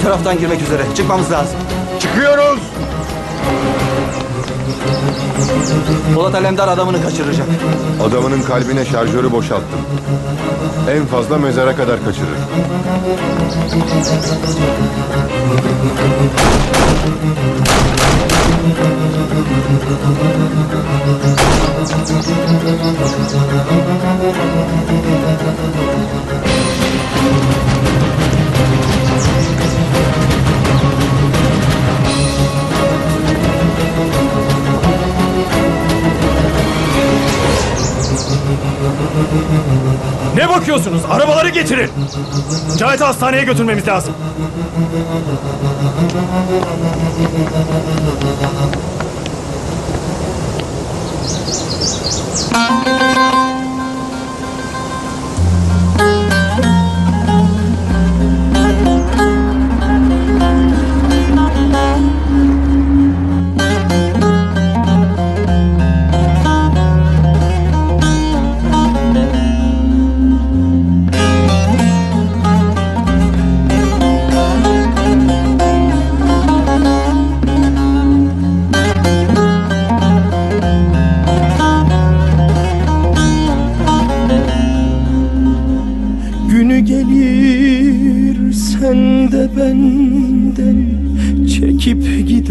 Ön taraftan girmek üzere. Çıkmamız lazım. Çıkıyoruz. Polat Alemdar adamını kaçıracak. Adamının kalbine şarjörü boşalttım. En fazla mezara kadar kaçırır. Ne bakıyorsunuz? Arabaları getirin. Cahit'i hastaneye götürmemiz lazım.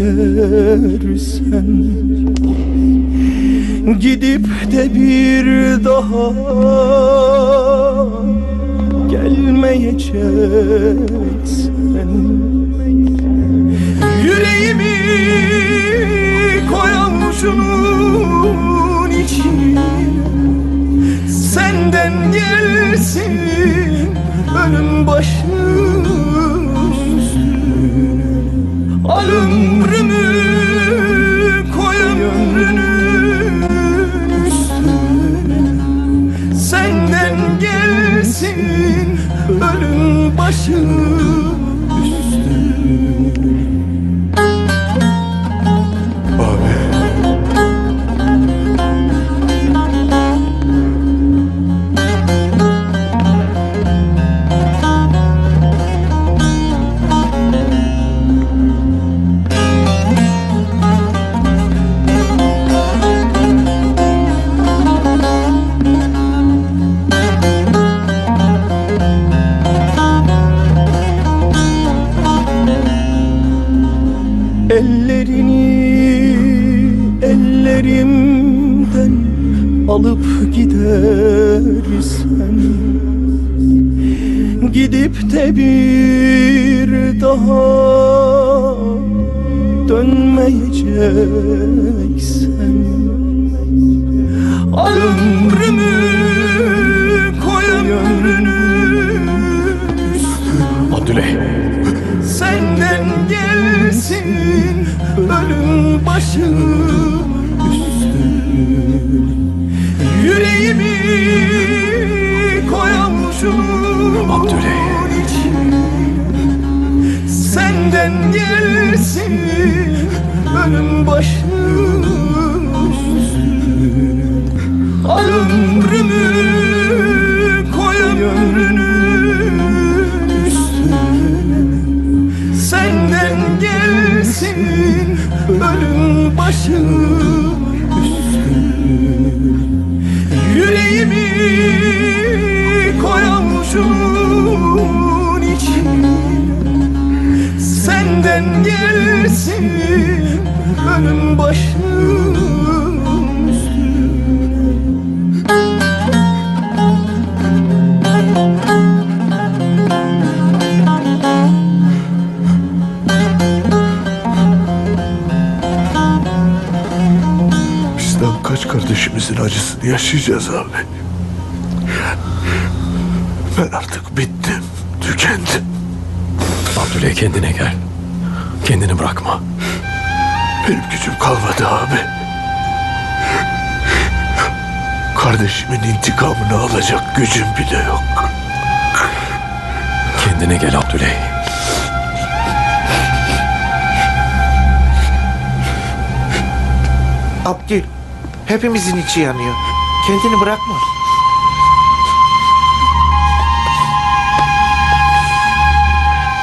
Gidersen Gidip de bir daha gelmeyeceksen Yüreğimi koyamuşunun içine Senden gelsin ölüm başım Al gelsin ölüm başım alıp gidersen Gidip de bir daha dönmeyeceksen Al ömrümü koy üstüne Abdüley. Senden gelsin ölüm başım üstüne Yüreğimi koyamuşum. Abdüley. Senden gelsin ölüm başım. Al ömrümü koy ömrünün üstüne Senden gelsin ölüm başım gelsin ölüm başım Bizden kaç kardeşimizin acısını yaşayacağız abi. Ben artık bittim, tükendim. Abdüley kendine gel. Kendini bırakma. Benim gücüm kalmadı abi. Kardeşimin intikamını alacak gücüm bile yok. Kendine gel Abdüley. Abdül, hepimizin içi yanıyor. Kendini bırakma.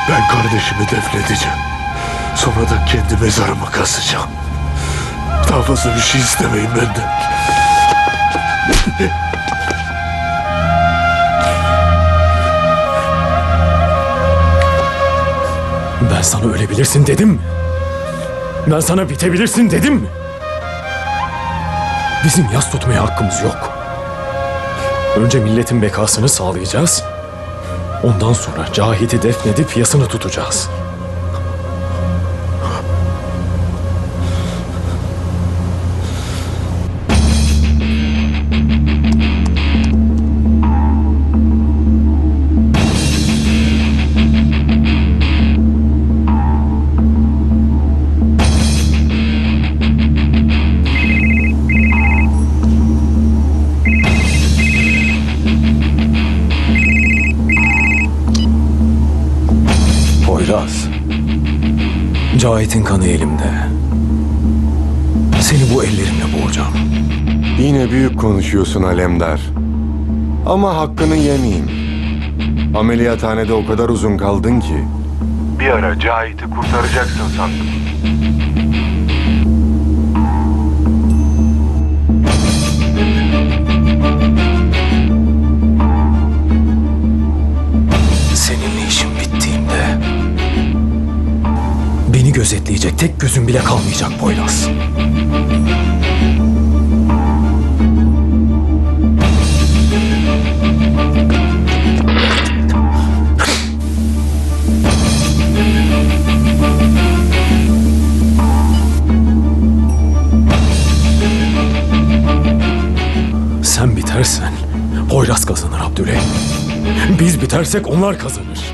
Ben kardeşim Kardeşimi defnedeceğim. Sonra da kendi mezarımı kazacağım. Daha fazla bir şey istemeyin benden. Ben sana ölebilirsin dedim mi? Ben sana bitebilirsin dedim mi? Bizim yas tutmaya hakkımız yok. Önce milletin bekasını sağlayacağız. Ondan sonra Cahit'i defnedip yasını tutacağız. Cahit'in kanı elimde. Seni bu ellerimle boğacağım. Yine büyük konuşuyorsun Alemdar. Ama hakkını yemeyeyim. Ameliyathanede o kadar uzun kaldın ki. Bir ara Cahit'i kurtaracaksın sandım. Seninle işim bittiğinde gözetleyecek tek gözüm bile kalmayacak Poyraz. Sen bitersen Poyraz kazanır Abdüley. Biz bitersek onlar kazanır.